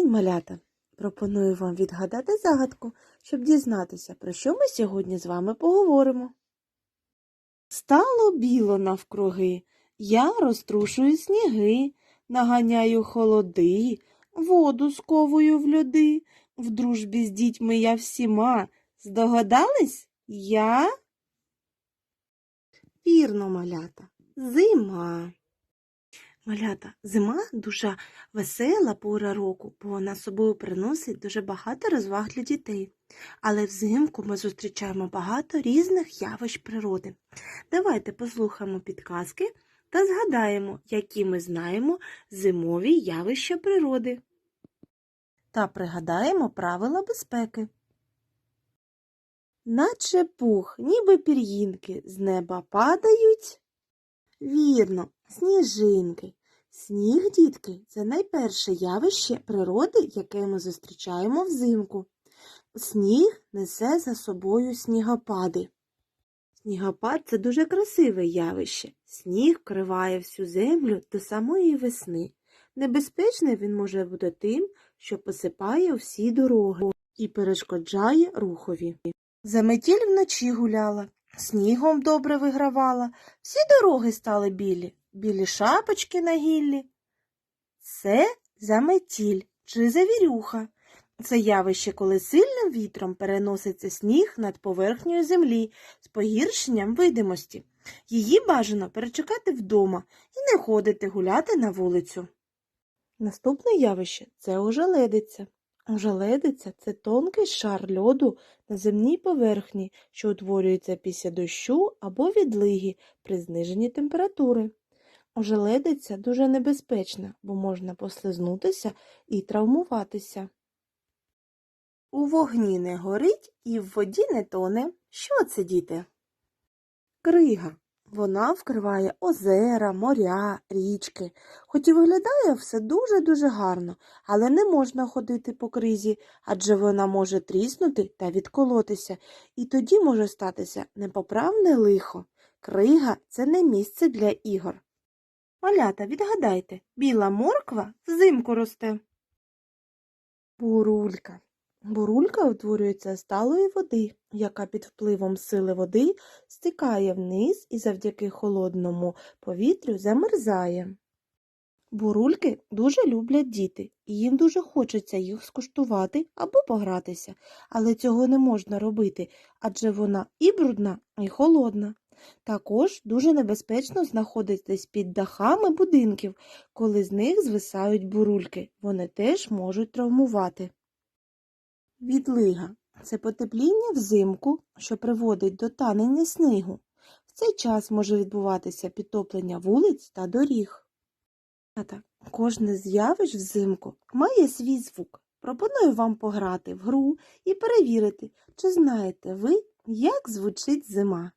малята! Пропоную вам відгадати загадку, щоб дізнатися, про що ми сьогодні з вами поговоримо. Стало біло навкруги, я розтрушую сніги, наганяю холоди, воду сковую в льоди, в дружбі з дітьми я всіма. Здогадались? Я? Вірно, малята, зима. Малята, зима дуже весела пора року, бо вона собою приносить дуже багато розваг для дітей. Але взимку ми зустрічаємо багато різних явищ природи. Давайте послухаємо підказки та згадаємо, які ми знаємо зимові явища природи. Та пригадаємо правила безпеки. Наче пух, ніби пір'їнки з неба падають. Вірно, сніжинки. Сніг, дітки, це найперше явище природи, яке ми зустрічаємо взимку. Сніг несе за собою снігопади. Снігопад це дуже красиве явище. Сніг вкриває всю землю до самої весни. Небезпечний він може бути тим, що посипає всі дороги і перешкоджає рухові. Заметіль вночі гуляла, снігом добре вигравала, всі дороги стали білі, білі шапочки на гіллі. Це заметіль чи завірюха. Це явище, коли сильним вітром переноситься сніг над поверхнею землі з погіршенням видимості. Її бажано перечекати вдома і не ходити гуляти на вулицю. Наступне явище це ожеледиця. Ожеледиця це тонкий шар льоду на земній поверхні, що утворюється після дощу або відлиги при зниженні температури. Ожеледиця дуже небезпечна, бо можна послизнутися і травмуватися. У вогні не горить і в воді не тоне. Що це, діти? Крига. Вона вкриває озера, моря, річки. Хоч і виглядає все дуже-дуже гарно, але не можна ходити по кризі, адже вона може тріснути та відколотися, і тоді може статися непоправне лихо. Крига це не місце для ігор. Малята, відгадайте, біла морква взимку росте. Бурулька. Бурулька утворюється сталої води, яка під впливом сили води стікає вниз і завдяки холодному повітрю замерзає. Бурульки дуже люблять діти, і їм дуже хочеться їх скуштувати або погратися, але цього не можна робити, адже вона і брудна, і холодна. Також дуже небезпечно знаходитись під дахами будинків, коли з них звисають бурульки. Вони теж можуть травмувати. Відлига це потепління взимку, що приводить до танення снігу. В цей час може відбуватися підтоплення вулиць та доріг. Кожне з явищ взимку має свій звук. Пропоную вам пограти в гру і перевірити, чи знаєте ви, як звучить зима.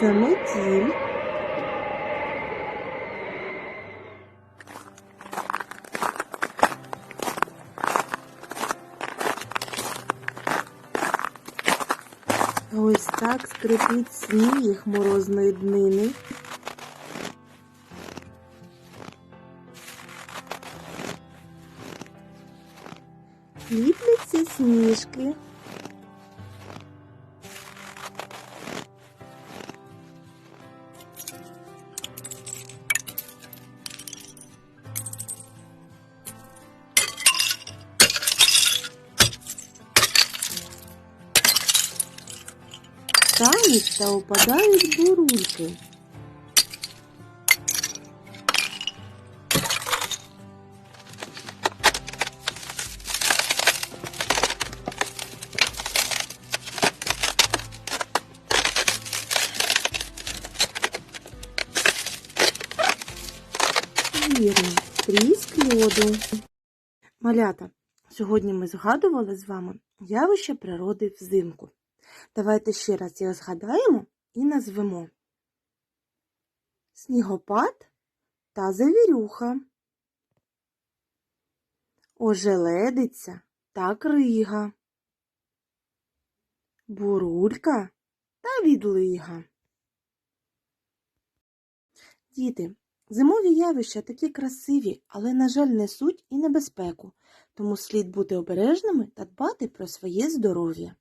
Заметіль. Ось так скрипить сніг морозної днини. Ліпляться сніжки. Тануть та опадають бурульки. Вірно, тріск льоду. Малята, сьогодні ми згадували з вами явище природи взимку. Давайте ще раз його згадаємо і назвемо снігопад та завірюха, ожеледиця та крига, бурулька та відлига. Діти, зимові явища такі красиві, але, на жаль, несуть і небезпеку, тому слід бути обережними та дбати про своє здоров'я.